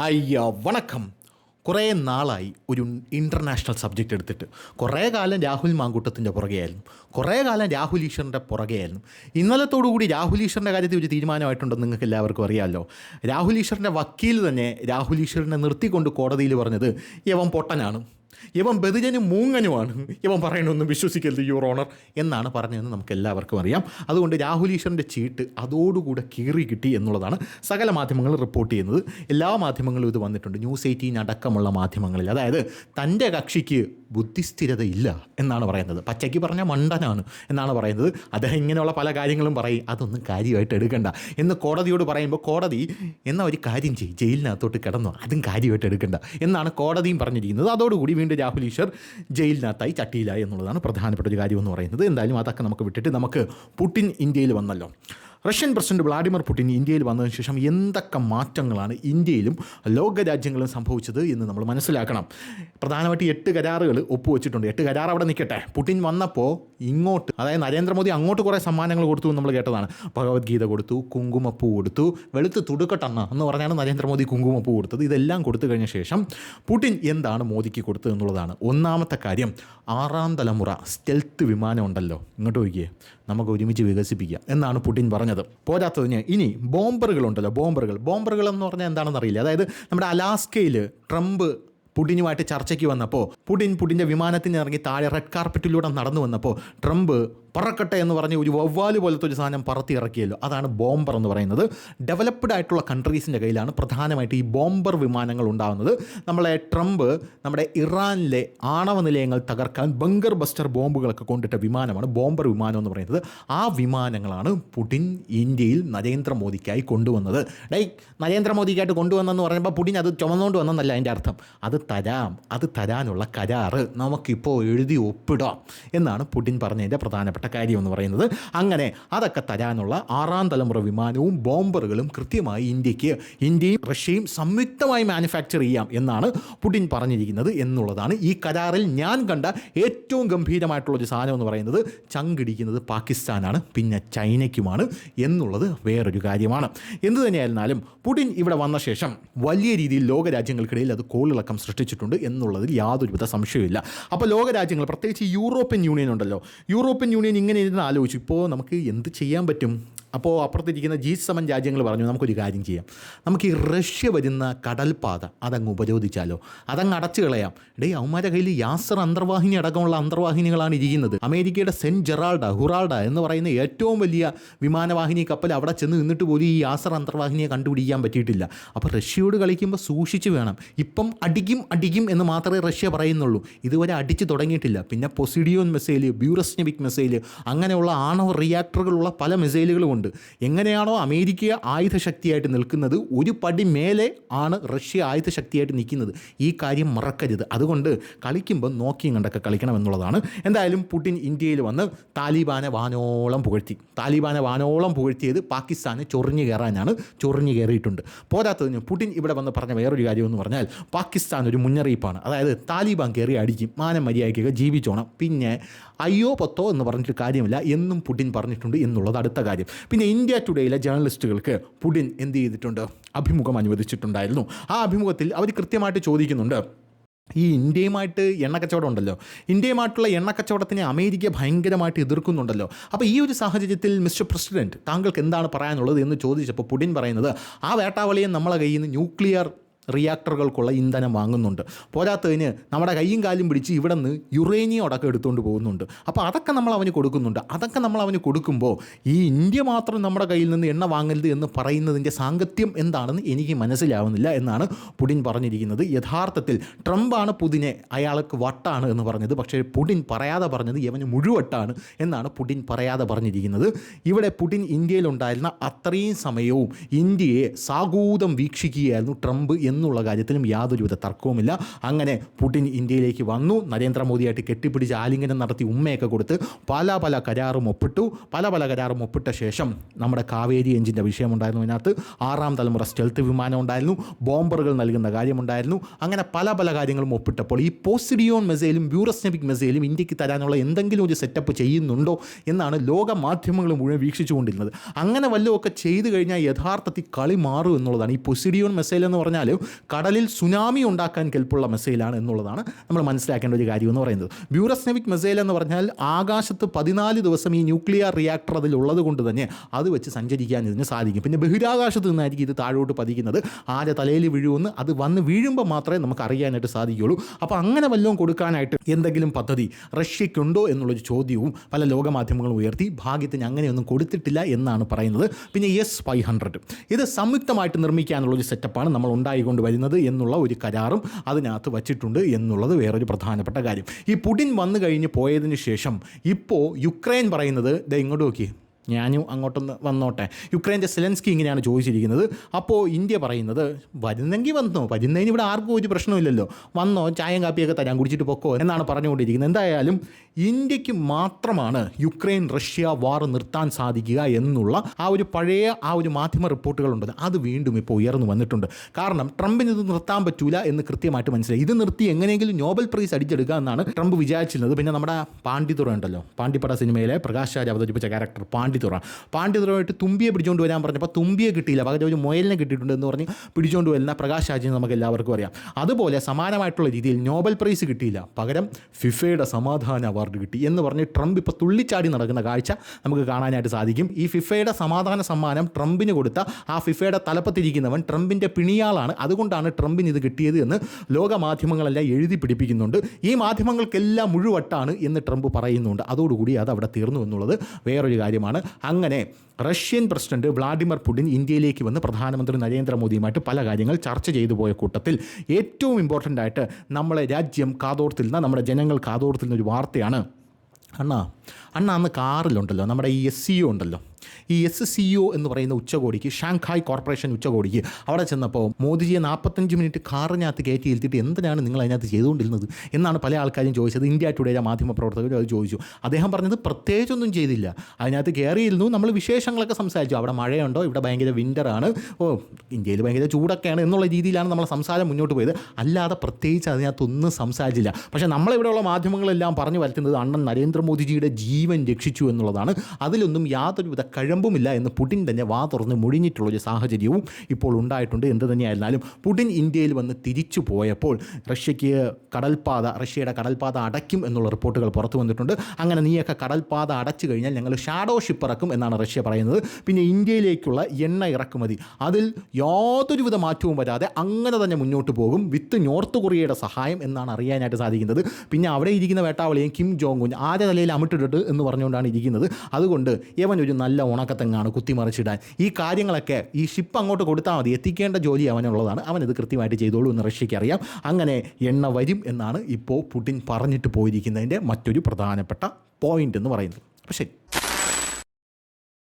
അയ്യോ വണക്കം. കുറേ നാളായി ഒരു ഇന്റർനാഷണൽ സബ്ജക്റ്റ് എടുത്തിട്ട്. കുറേ കാലം രാഹുൽ മാങ്കൂട്ടത്തിന്റെ പുറകെയായിരുന്നു. കുറേ കാലം രാഹുൽ ഈശ്വറിന്റെ പുറകെയായിരുന്നു. ഇന്നലത്തോടുകൂടി രാഹുൽ ഈശ്വറിന്റെ കാര്യത്തിൽ ഒരു തീരുമാനമായിട്ടുണ്ടെന്ന് നിങ്ങൾക്ക് എല്ലാവർക്കും അറിയാമല്ലോ. രാഹുൽ ഈശ്വറിന്റെ വക്കീൽ തന്നെ രാഹുൽ ഈശ്വറിനെ നിർത്തിക്കൊണ്ട് കോടതിയിൽ പറഞ്ഞത് യവൻ പൊട്ടനാണ്. ഇവൻ ബദുജനും മൂങ്ങനുമാണ്. ഇവൻ പറയണൊന്നും വിശ്വസിക്കരുത് യുവർ ഓണർ എന്നാണ് പറഞ്ഞതെന്ന് നമുക്ക് എല്ലാവർക്കും അറിയാം. അതുകൊണ്ട് രാഹുൽ ഈശ്വറിന്റെ ചീട്ട് അതോടുകൂടെ കീറി കിട്ടി എന്നുള്ളതാണ് സകല മാധ്യമങ്ങൾ റിപ്പോർട്ട് ചെയ്യുന്നത്. എല്ലാ മാധ്യമങ്ങളും ഇത് വന്നിട്ടുണ്ട്. ന്യൂസ് എയ്റ്റീൻ അടക്കമുള്ള മാധ്യമങ്ങളിൽ. അതായത് തന്റെ കക്ഷിക്ക് ബുദ്ധിസ്ഥിരതയില്ല എന്നാണ് പറയുന്നത്. പച്ചയ്ക്ക് പറഞ്ഞ മണ്ടനാണ് എന്നാണ് പറയുന്നത്. അദ്ദേഹം ഇങ്ങനെയുള്ള പല കാര്യങ്ങളും പറയും. അതൊന്നും കാര്യമായിട്ട് എടുക്കണ്ട. എന്ന് കോടതിയോട് പറയുമ്പോൾ കോടതി എന്നാൽ ഒരു കാര്യം ചെയ്യും. ജയിലിനകത്തോട്ട് കിടന്നു. അതും കാര്യമായിട്ട് എടുക്കണ്ട. എന്നാണ് കോടതിയും പറഞ്ഞിരിക്കുന്നത്. അതോടുകൂടി വീണ്ടും രാഹുൽ ഈശ്വർ ജയിലിനകത്തായി ചട്ടിയിലായി എന്നുള്ളതാണ് പ്രധാനപ്പെട്ട ഒരു കാര്യം എന്ന് പറയുന്നത്. എന്തായാലും അതൊക്കെ നമുക്ക് വിട്ടിട്ട് നമുക്ക് പുടിൻ ഇന്ത്യയിൽ വന്നല്ലോ. റഷ്യൻ പ്രസിഡന്റ് വ്ളാഡിമിർ പുടിൻ ഇന്ത്യയിൽ വന്നതിന് ശേഷം എന്തൊക്കെ മാറ്റങ്ങളാണ് ഇന്ത്യയിലും ലോക രാജ്യങ്ങളിലും സംഭവിച്ചത് എന്ന് നമ്മൾ മനസ്സിലാക്കണം. പ്രധാനമായിട്ട് എട്ട് കരാറുകൾ ഒപ്പുവെച്ചിട്ടുണ്ട്. എട്ട് കരാർ അവിടെ നിൽക്കട്ടെ. പുടിൻ വന്നപ്പോൾ ഇങ്ങോട്ട് അതായത് നരേന്ദ്രമോദി അങ്ങോട്ട് കുറേ സമ്മാനങ്ങൾ കൊടുത്തു നമ്മൾ കേട്ടതാണ്. ഭഗവത്ഗീത കൊടുത്തു കുങ്കുമപ്പൂ കൊടുത്തു വെളുത്ത് തുടുക്കട്ടെണ്ണ എന്ന് പറഞ്ഞാണ് നരേന്ദ്രമോദി കുങ്കുമപ്പൂ കൊടുത്തത്. ഇതെല്ലാം കൊടുത്തു കഴിഞ്ഞ ശേഷം പുടിൻ എന്താണ് മോദിക്ക് കൊടുത്തത് എന്നുള്ളതാണ്. ഒന്നാമത്തെ കാര്യം ആറാം തലമുറ സ്റ്റെൽത്ത് വിമാനം ഉണ്ടല്ലോ. ഇങ്ങോട്ട് നോക്കിയേ നമുക്ക് ഒരുമിച്ച് വികസിപ്പിക്കാം. എന്നാണ് പുടിൻ പറഞ്ഞത്. പോരാത്തതിന് ഇനി ബോംബറുകളുണ്ടല്ലോ ബോംബറുകൾ. ബോംബറുകൾ എന്ന് പറഞ്ഞാൽ എന്താണെന്ന് അറിയില്ല. അതായത് നമ്മുടെ അലാസ്കയിൽ ട്രംപ് പുടിനുമായിട്ട് ചർച്ചയ്ക്ക് വന്നപ്പോൾ പുടിൻ പുടിന്റെ വിമാനത്തിന് ഇറങ്ങി താഴെ റെഡ് കാർപ്പറ്റിലൂടെ നടന്നു വന്നപ്പോൾ ട്രംപ് പറക്കട്ടെ എന്ന് പറഞ്ഞ് ഒരു വവ്വാൽ പോലത്തെ ഒരു സാധനം പറത്തി ഇറക്കിയല്ലോ അതാണ് ബോംബർ എന്ന് പറയുന്നത്. ഡെവലപ്ഡ് ആയിട്ടുള്ള കൺട്രീസിന്റെ കയ്യിലാണ് പ്രധാനമായിട്ട് ഈ ബോംബർ വിമാനങ്ങൾ ഉണ്ടാകുന്നത് നമ്മളെ ട്രംപ് നമ്മുടെ ഇറാനിലെ ആണവ നിലയങ്ങൾ തകർക്കാൻ ബങ്കർ ബസ്റ്റർ ബോംബുകളൊക്കെ കൊണ്ടിട്ട വിമാനമാണ് ബോംബർ വിമാനം എന്ന് പറയുന്നത്. ആ വിമാനങ്ങളാണ് പുടിൻ ഇന്ത്യയിൽ നരേന്ദ്രമോദിക്കായി കൊണ്ടുവന്നത്. ഡൈ നരേന്ദ്രമോദിക്കായിട്ട് കൊണ്ടുവന്നെന്ന് പറയുമ്പോൾ പുടിൻ അത് ചുമന്നുകൊണ്ട് വന്നെന്നല്ല അതിന്റെ അർത്ഥം. അത് തരാം അത് തരാനുള്ള കരാറ് നമുക്കിപ്പോൾ എഴുതി ഒപ്പിടാം എന്നാണ് പുടിൻ പറഞ്ഞതിന്റെ പ്രധാനപ്പെട്ട കാര്യം എന്ന് പറയുന്നത് അങ്ങനെ അതൊക്കെ തരാനുള്ള ആറാം തലമുറ വിമാനവും ബോംബറുകളും കൃത്യമായി ഇന്ത്യയ്ക്ക് ഇന്ത്യയും റഷ്യയും സംയുക്തമായി മാനുഫാക്ചർ ചെയ്യാം എന്നാണ് പുടിൻ പറഞ്ഞിരിക്കുന്നത് എന്നുള്ളതാണ്. ഈ കരാറിൽ ഞാൻ കണ്ട ഏറ്റവും ഗംഭീരമായിട്ടുള്ള ഒരു സാധനം എന്ന് പറയുന്നത് ചങ്കിടിക്കുന്നത് പാകിസ്ഥാനാണ് പിന്നെ ചൈനയ്ക്കുമാണ് എന്നുള്ളത് വേറൊരു കാര്യമാണ്. എന്തു തന്നെയായിരുന്നാലും പുടിൻ ഇവിടെ വന്ന ശേഷം വലിയ രീതിയിൽ ലോകരാജ്യങ്ങൾക്കിടയിൽ അത് കോളിളക്കം സൃഷ്ടിച്ചിട്ടുണ്ട് എന്നുള്ളതിൽ യാതൊരുവിധ സംശയമില്ല അപ്പോൾ ലോകരാജ്യങ്ങൾ പ്രത്യേകിച്ച് യൂറോപ്യൻ യൂണിയൻ ഉണ്ടല്ലോ യൂറോപ്യൻ യൂണിയൻ ഇങ്ങനെ ഇരുന്ന് ആലോചിച്ചു. ഇപ്പോൾ നമുക്ക് എന്ത് ചെയ്യാൻ പറ്റും? അപ്പോൾ അപ്പുറത്തിരിക്കുന്ന ജി സെവൻ രാജ്യങ്ങൾ പറഞ്ഞു നമുക്കൊരു കാര്യം ചെയ്യാം. നമുക്ക് ഈ റഷ്യ വരുന്ന കടൽപാത അതങ്ങ് ഉപരോധിച്ചാലോ? അതങ്ങ് അടച്ചു കളയാം. ഡേ അവന്മാരുടെ കയ്യിൽ യാസർ അന്തർവാഹിനി അടക്കമുള്ള അന്തർവാഹിനികളാണ് ഇരിക്കുന്നത്. അമേരിക്കയുടെ സെന്റ് ജെറാൾഡ ഹുറാൾഡ എന്ന് പറയുന്ന ഏറ്റവും വലിയ വിമാനവാഹിനി കപ്പൽ അവിടെ ചെന്ന് നിന്നിട്ട് പോലും ഈ യാസർ അന്തർവാഹിനിയെ കണ്ടുപിടിക്കാൻ പറ്റിയിട്ടില്ല. അപ്പോൾ റഷ്യയോട് കളിക്കുമ്പോൾ സൂക്ഷിച്ച് വേണം. ഇപ്പം അടിക്കും അടിക്കും എന്ന് മാത്രമേ റഷ്യ പറയുന്നുള്ളൂ. ഇതുവരെ അടിച്ചു തുടങ്ങിയിട്ടില്ല. പിന്നെ പൊസിഡിയോൻ മിസൈൽ ബ്യൂറസ്നെമിക് മിസൈൽ അങ്ങനെയുള്ള ആണവ റിയാക്ടറുകളുള്ള പല മിസൈലുകളും ഉണ്ട്. എങ്ങനെയാണോ അമേരിക്ക ആയുധശക്തിയായിട്ട് നിൽക്കുന്നത്? ഒരു പടി മേലെ ആണ് റഷ്യ ആയുധശക്തിയായിട്ട് നിൽക്കുന്നത്. ഈ കാര്യം മറക്കരുത്. അതുകൊണ്ട് കളിക്കുമ്പോൾ നോക്കിയും കണ്ടൊക്കെ കളിക്കണം എന്നുള്ളതാണ്. എന്തായാലും പുടിൻ ഇന്ത്യയിൽ വന്ന് താലിബാനെ വാനോളം പുകഴ്ത്തി. താലിബാനെ വാനോളം പുകഴ്ത്തിയത് പാകിസ്ഥാനെ ചൊറിഞ്ഞു കയറാനാണ്. ചൊറിഞ്ഞു കയറിയിട്ടുണ്ട്. പോരാത്തതിന് പുടിൻ ഇവിടെ വന്ന് പറഞ്ഞ വേറൊരു കാര്യം എന്ന് പറഞ്ഞാൽ പാകിസ്ഥാൻ ഒരു മുന്നറിയിപ്പാണ്. അതായത് താലിബാൻ കയറി അടിക്കും. മാനം മര്യാദയ്ക്കൊക്കെ ജീവിച്ചോണം. പിന്നെ അയ്യോ പത്തോ എന്ന് പറഞ്ഞിട്ട് കാര്യമില്ല. എന്നും പുടിൻ പറഞ്ഞിട്ടുണ്ട് എന്നുള്ളത് അടുത്ത കാര്യം. പിന്നെ ഇന്ത്യ ടുഡേയിലെ ജേർണലിസ്റ്റുകൾക്ക് പുടിൻ എന്ത് ചെയ്തിട്ടുണ്ട്? അഭിമുഖം അനുവദിച്ചിട്ടുണ്ടായിരുന്നു. ആ അഭിമുഖത്തിൽ അവർ കൃത്യമായിട്ട് ചോദിക്കുന്നുണ്ട്. ഈ ഇന്ത്യയുമായിട്ട് എണ്ണക്കച്ചവടം ഉണ്ടല്ലോ. ഇന്ത്യയുമായിട്ടുള്ള എണ്ണക്കച്ചവടത്തിനെ അമേരിക്ക ഭയങ്കരമായിട്ട് എതിർക്കുന്നുണ്ടല്ലോ. അപ്പോൾ ഈ ഒരു സാഹചര്യത്തിൽ മിസ്റ്റർ പ്രസിഡന്റ് താങ്കൾക്ക് എന്താണ് പറയാനുള്ളത് എന്ന് ചോദിച്ചപ്പോൾ പുടിൻ പറയുന്നത് ആ വേട്ടാവളിയെ നമ്മളെ കയ്യിൽ നിന്ന് ന്യൂക്ലിയർ റിയാക്ടറുകൾക്കുള്ള ഇന്ധനം വാങ്ങുന്നുണ്ട്. പോരാത്തതിന് നമ്മുടെ കൈയും കാലും പിടിച്ച് ഇവിടെ നിന്ന് യുറേനിയം അടക്കം എടുത്തുകൊണ്ട് പോകുന്നുണ്ട്. അപ്പോൾ അതൊക്കെ നമ്മൾ അവന് കൊടുക്കുന്നുണ്ട്. അതൊക്കെ നമ്മൾ അവന് കൊടുക്കുമ്പോൾ ഈ ഇന്ത്യ മാത്രം നമ്മുടെ കയ്യിൽ നിന്ന് എണ്ണ വാങ്ങരുത് എന്ന് പറയുന്നതിന്റെ സാങ്കത്യം എന്താണെന്ന് എനിക്ക് മനസ്സിലാവുന്നില്ല എന്നാണ് പുടിൻ പറഞ്ഞിരിക്കുന്നത്. യഥാർത്ഥത്തിൽ ട്രംപാണ് പുതിനെ അയാൾക്ക് വട്ടാണ് എന്ന് പറഞ്ഞത്. പക്ഷേ പുടിൻ പറയാതെ പറഞ്ഞത് യവന് മുഴുവട്ടാണ് എന്നാണ് പുടിൻ പറയാതെ പറഞ്ഞിരിക്കുന്നത്. ഇവിടെ പുടിൻ ഇന്ത്യയിലുണ്ടായിരുന്ന അത്രയും സമയവും ഇന്ത്യയെ സാഗൂതം വീക്ഷിക്കുകയായിരുന്നു ട്രംപ് എന്നുള്ള കാര്യത്തിലും യാതൊരുവിധ തർക്കവുമില്ല. അങ്ങനെ പുടിൻ ഇന്ത്യയിലേക്ക് വന്നു. നരേന്ദ്രമോദിയായിട്ട് കെട്ടിപ്പിടിച്ച് ആലിംഗനം നടത്തി ഉമ്മയൊക്കെ കൊടുത്ത് പല പല കരാറും ഒപ്പിട്ടു. പല പല കരാറും ഒപ്പിട്ട ശേഷം നമ്മുടെ കാവേരി എഞ്ചിന്റെ വിഷയമുണ്ടായിരുന്നു അതിനകത്ത്. ആറാം തലമുറ സ്റ്റെൽത്ത് വിമാനം ഉണ്ടായിരുന്നു. ബോംബറുകൾ നൽകുന്ന കാര്യമുണ്ടായിരുന്നു. അങ്ങനെ പല പല കാര്യങ്ങളും ഒപ്പിട്ടപ്പോൾ ഈ പോസിഡിയോൺ മെസൈലും ബ്യൂറസ്നെബിക് മെസൈലും ഇന്ത്യയ്ക്ക് തരാനുള്ള എന്തെങ്കിലും ഒരു സെറ്റപ്പ് ചെയ്യുന്നുണ്ടോ എന്നാണ് ലോക മാധ്യമങ്ങൾ മുഴുവൻ വീക്ഷിച്ചുകൊണ്ടിരുന്നത്. അങ്ങനെ വല്ലതും ഒക്കെ ചെയ്തു കഴിഞ്ഞാൽ യഥാർത്ഥത്തിൽ കളി മാറും എന്നുള്ളതാണ്. ഈ പൊസിഡിയോൺ മെസൈൽ എന്ന് പറഞ്ഞാൽ കടലിൽ സുനാമി ഉണ്ടാക്കാൻ കെൽപ്പുള്ള മിസൈലാണ് എന്നുള്ളതാണ് നമ്മൾ മനസ്സിലാക്കേണ്ട ഒരു കാര്യം എന്ന് പറയുന്നത്. ബ്യൂറസ്നെവിക് മിസൈൽ എന്ന് പറഞ്ഞാൽ ആകാശത്ത് പതിനാല് ദിവസം ഈ ന്യൂക്ലിയർ റിയാക്ടർ അതിലുള്ളത് കൊണ്ട് തന്നെ അത് വെച്ച് സഞ്ചരിക്കാൻ ഇതിന് സാധിക്കും. പിന്നെ ബഹിരാകാശത്ത് നിന്നായിരിക്കും ഇത് താഴോട്ട് പതിക്കുന്നത്. ആരെ തലയിൽ വീഴുമെന്ന് അത് വന്ന് വീഴുമ്പോൾ മാത്രമേ നമുക്ക് അറിയാനായിട്ട് സാധിക്കുകയുള്ളൂ. അപ്പോൾ അങ്ങനെ വല്ലതും കൊടുക്കാനായിട്ട് എന്തെങ്കിലും പദ്ധതി റഷ്യയ്ക്കുണ്ടോ എന്നുള്ളൊരു ചോദ്യവും പല ലോകമാധ്യമങ്ങളും ഉയർത്തി ഭാഗ്യത്തിന് അങ്ങനെയൊന്നും കൊടുത്തിട്ടില്ല എന്നാണ് പറയുന്നത്. പിന്നെ എസ് ഫൈവ് ഹൺഡ്രഡ്. ഇത് സംയുക്തമായിട്ട് നിർമ്മിക്കാനുള്ളൊരു സെറ്റപ്പാണ് നമ്മൾ ഉണ്ടായിക്കൊണ്ട് വരുന്നത് എന്നുള്ള ഒരു കരാറും അതിനകത്ത് വച്ചിട്ടുണ്ട് എന്നുള്ളത് വേറൊരു പ്രധാനപ്പെട്ട കാര്യം. ഈ പുടിൻ വന്നു കഴിഞ്ഞ് പോയതിന് ശേഷം ഇപ്പോൾ യുക്രൈൻ പറയുന്നത് ദേ ഇങ്ങോട്ട് നോക്കി ഞാനും അങ്ങോട്ടൊന്ന് വന്നോട്ടെ. യുക്രൈന്റെ സെലൻസ്കി ഇങ്ങനെയാണ് ചോദിച്ചിരിക്കുന്നത്. അപ്പോൾ ഇന്ത്യ പറയുന്നത് വരുന്നെങ്കിൽ വന്നോ വരുന്നതിന് ഇവിടെ ആർക്കും ഒരു പ്രശ്നമില്ലല്ലോ വന്നോ ചായയും കാപ്പിയൊക്കെ തരാം കുടിച്ചിട്ട് പൊക്കോ എന്നാണ് പറഞ്ഞുകൊണ്ടിരിക്കുന്നത്. എന്തായാലും ഇന്ത്യയ്ക്ക് മാത്രമാണ് യുക്രൈൻ റഷ്യ വാർ നിർത്താൻ സാധിക്കുക എന്നുള്ള ആ ഒരു പഴയ ആ ഒരു മാധ്യമ റിപ്പോർട്ടുകളുണ്ട്. അത് വീണ്ടും ഇപ്പോൾ ഉയർന്നു വന്നിട്ടുണ്ട്. കാരണം ട്രംപിന് ഇത് നിർത്താൻ പറ്റൂല എന്ന് കൃത്യമായിട്ട് മനസ്സിലായി. ഇത് നിർത്തി എങ്ങനെയെങ്കിലും നോബൽ പ്രൈസ് അടിച്ചെടുക്കുക എന്നാണ് ട്രംപ് വിചാരിച്ചിരുന്നത്. പിന്നെ നമ്മുടെ പാണ്ഡിതുറ ഉണ്ടല്ലോ പാണ്ഡിപ്പട സിനിമയിലെ പ്രകാശ് രാജ് അവതരിപ്പിച്ച ക്യാരക്ടർ പാണ്ഡിതുറ പാണ്ഡിത്തുറമായിട്ട് തുമ്പിയെ പിടിച്ചുകൊണ്ട് വരാൻ പറഞ്ഞപ്പോൾ തുമ്പിയെ കിട്ടിയില്ല. പകരം ഒരു മുയലിനെ കിട്ടിയിട്ടുണ്ട് എന്ന് പറഞ്ഞ് പിടിച്ചുകൊണ്ട് വരുന്ന പ്രകാശ് രാജിനെ നമുക്ക് എല്ലാവർക്കും അറിയാം. അതുപോലെ സമാനമായിട്ടുള്ള രീതിയിൽ നോബൽ പ്രൈസ് കിട്ടിയില്ല. പകരം ഫിഫയുടെ സമാധാന അവാർഡ് കിട്ടി എന്ന് പറഞ്ഞ് ട്രംപ് ഇപ്പോൾ തുള്ളിച്ചാടി നടക്കുന്ന കാഴ്ച നമുക്ക് കാണാനായിട്ട് സാധിക്കും. ഈ ഫിഫയുടെ സമാധാന സമ്മാനം ട്രംപിന് കൊടുത്ത ആ ഫിഫയുടെ തലപ്പത്തിരിക്കുന്നവൻ ട്രംപിന്റെ പിണിയാളാണ്. അതുകൊണ്ടാണ് ട്രംപിന് ഇത് കിട്ടിയത് എന്ന് ലോക മാധ്യമങ്ങളെല്ലാം എഴുതി പിടിപ്പിക്കുന്നുണ്ട്. ഈ മാധ്യമങ്ങൾക്കെല്ലാം മുഴുവട്ടാണ് എന്ന് ട്രംപ് പറയുന്നുണ്ട്. അതോടുകൂടി അത് അവിടെ തീർന്നു എന്നുള്ളത് വേറൊരു കാര്യമാണ്. അങ്ങനെ റഷ്യൻ പ്രസിഡന്റ് വ്ളാഡിമിർ പുടിൻ ഇന്ത്യയിലേക്ക് വന്ന് പ്രധാനമന്ത്രി നരേന്ദ്രമോദിയുമായിട്ട് പല കാര്യങ്ങൾ ചർച്ച ചെയ്തു പോയ കൂട്ടത്തിൽ ഏറ്റവും ഇമ്പോർട്ടന്റ് ആയിട്ട് നമ്മളെ രാജ്യം നിന്ന് നമ്മുടെ ജനങ്ങൾ കാതോർത്തിരുന്ന ഒരു വാർത്തയാണ്. അണ്ണാ അണ്ണ അന്ന് കാറിലുണ്ടല്ലോ നമ്മുടെ ഈ എസ് സി ഉണ്ടല്ലോ. ഈ എസ് സി ഒ എന്ന് പറയുന്ന ഉച്ചകോടിക്ക് ഷാങ്ഹായ് കോർപ്പറേഷൻ ഉച്ചകോടിക്ക് അവിടെ ചെന്നപ്പോൾ മോദിജിയെ നാൽപ്പത്തഞ്ച് മിനിറ്റ് കാറിനകത്ത് കയറ്റി ഇരുത്തിയിട്ട് എന്തിനാണ് നിങ്ങൾ അതിനകത്ത് ചെയ്തുകൊണ്ടിരുന്നത് എന്നാണ് പല ആൾക്കാരും ചോദിച്ചത്. ഇന്ത്യ ടുഡേയുടെ മാധ്യമ പ്രവർത്തകരും അത് ചോദിച്ചു. അദ്ദേഹം പറഞ്ഞത് പ്രത്യേകിച്ചൊന്നും ചെയ്തില്ല. അതിനകത്ത് കയറിയിരുന്നു നമ്മൾ വിശേഷങ്ങളൊക്കെ സംസാരിച്ചു. അവിടെ മഴയുണ്ടോ? ഇവിടെ ഭയങ്കര വിന്ററാണ് ഓ ഇന്ത്യയിൽ ഭയങ്കര ചൂടൊക്കെയാണ് എന്നുള്ള രീതിയിലാണ് നമ്മൾ സംസാരം മുന്നോട്ട് പോയത്. അല്ലാതെ പ്രത്യേകിച്ച് അതിനകത്തൊന്നും സംസാരിച്ചില്ല. പക്ഷേ നമ്മളിവിടെയുള്ള മാധ്യമങ്ങളെല്ലാം പറഞ്ഞു വരുത്തുന്നത് അണ്ണൻ നരേന്ദ്രമോദിജിയുടെ ജീവൻ രക്ഷിച്ചു എന്നുള്ളതാണ്. അതിലൊന്നും യാതൊരുവിധ കഴമ്പുമില്ല എന്ന് പുടിൻ തന്നെ വാ തുറന്ന് മുഴിഞ്ഞിട്ടുള്ളൊരു സാഹചര്യവും ഇപ്പോൾ ഉണ്ടായിട്ടുണ്ട്. എന്ത് തന്നെയായിരുന്നാലും പുടിൻ ഇന്ത്യയിൽ വന്ന് തിരിച്ചു പോയപ്പോൾ റഷ്യയ്ക്ക് കടൽപാത റഷ്യയുടെ കടൽപാത അടയ്ക്കും എന്നുള്ള റിപ്പോർട്ടുകൾ പുറത്തു വന്നിട്ടുണ്ട്. അങ്ങനെ നീയൊക്കെ കടൽപാത അടച്ചു കഴിഞ്ഞാൽ ഞങ്ങൾ ഷാഡോ ഷിപ്പ് ഇറക്കും എന്നാണ് റഷ്യ പറയുന്നത്. പിന്നെ ഇന്ത്യയിലേക്കുള്ള എണ്ണ ഇറക്കുമതി. അതിൽ യാതൊരുവിധ മാറ്റവും വരാതെ അങ്ങനെ തന്നെ മുന്നോട്ട് പോകും. വിത്ത് നോർത്ത് കൊറിയയുടെ സഹായം എന്നാണ് അറിയാനായിട്ട് സാധിക്കുന്നത്. പിന്നെ അവിടെ ഇരിക്കുന്ന വേട്ടാവളിയും കിം ജോങ് ഉൻ ആരെ തലയിൽ അമിട്ടിട്ട് എന്ന് പറഞ്ഞുകൊണ്ടാണ് ഇരിക്കുന്നത്. അതുകൊണ്ട് യവൻ ഒരു നല്ല ഉണക്കത്തെങ്ങാണ് കുത്തിമറിച്ചിടാൻ. ഈ കാര്യങ്ങളൊക്കെ ഈ ഷിപ്പ് അങ്ങോട്ട് കൊടുത്താൽ മതി. എത്തിക്കേണ്ട ജോലി അവനുള്ളതാണ്. അവൻ ഇത് കൃത്യമായിട്ട് ചെയ്തോളൂ എന്ന് റഷ്യയ്ക്ക് അറിയാം അങ്ങനെ എണ്ണ വരും എന്നാണ് ഇപ്പോൾ പുടിൻ പറഞ്ഞിട്ട് പോയിരിക്കുന്നതിന്റെ മറ്റൊരു പ്രധാനപ്പെട്ട പോയിന്റ് എന്ന് പറയുന്നത്. അപ്പോൾ ശരി.